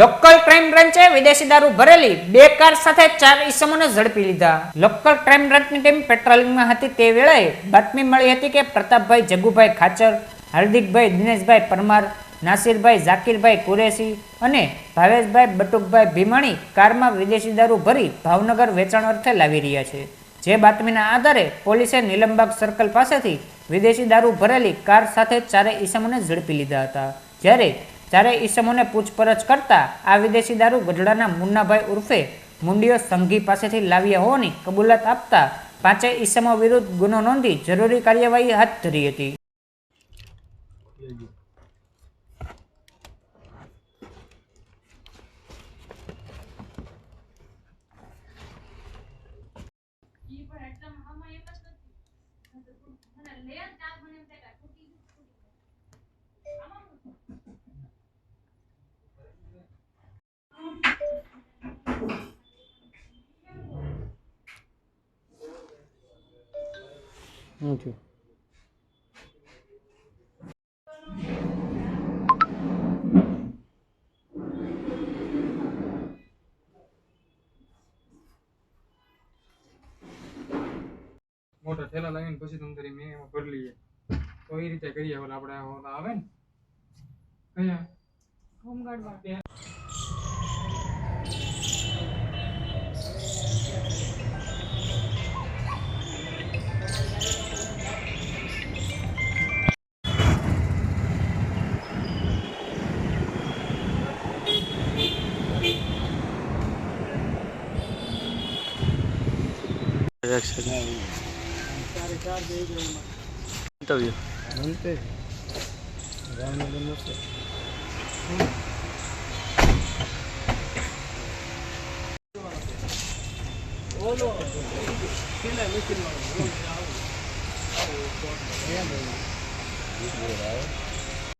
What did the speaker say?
Local crime બ્રાન્ચે વિદેશી દારૂ ભરેલી બે કાર સાથે ચાર ઈસમોને ઝડપી લીધા. લોકલ ક્રાઇમ બ્રાન્ચની ટીમ પેટ્રોલિંગમાં હતી તે વેળાએ બાતમી મળી હતી કે પ્રતાપભાઈ જગુભાઈ ખાચર, હાર્દિકભાઈ દિનેશભાઈ પરમાર, નાસિરભાઈ ઝાકીરભાઈ કુરેશી અને ભાવેશભાઈ બટુકભાઈ ભીમાણી કારમાં વિદેશી દારૂ ભરી ભાવનગર વેચાણ અર્થે લાવી રહ્યા છે. જે બાતમીના આધારે પોલીસે નીલમબાગ સર્કલ પાસેથી વિદેશી દારૂ ભરેલી કાર સાથે ચારે ઈસમોને ઝડપી લીધા હતા. જ્યારે ચારેય ઈસમોને પૂછપરછ કરતા આ વિદેશી દારૂ ગઢડાના મુન્નાભાઈ ઉર્ફે મુંડીઓ સંઘી પાસેથી લાવ્યા હોવાની કબૂલાત આપતા પાંચેય ઈસમો વિરુદ્ધ ગુનો નોંધી જરૂરી કાર્યવાહી હાથ ધરી હતી. મોટા ઠેલા લાવીને પછી તમે તારી મેં એમાં ભરી લઈએ. તો એ રીતે કરીએ ઓલા આપણે ઓલા આવે ને? કયા? Interview. Antes.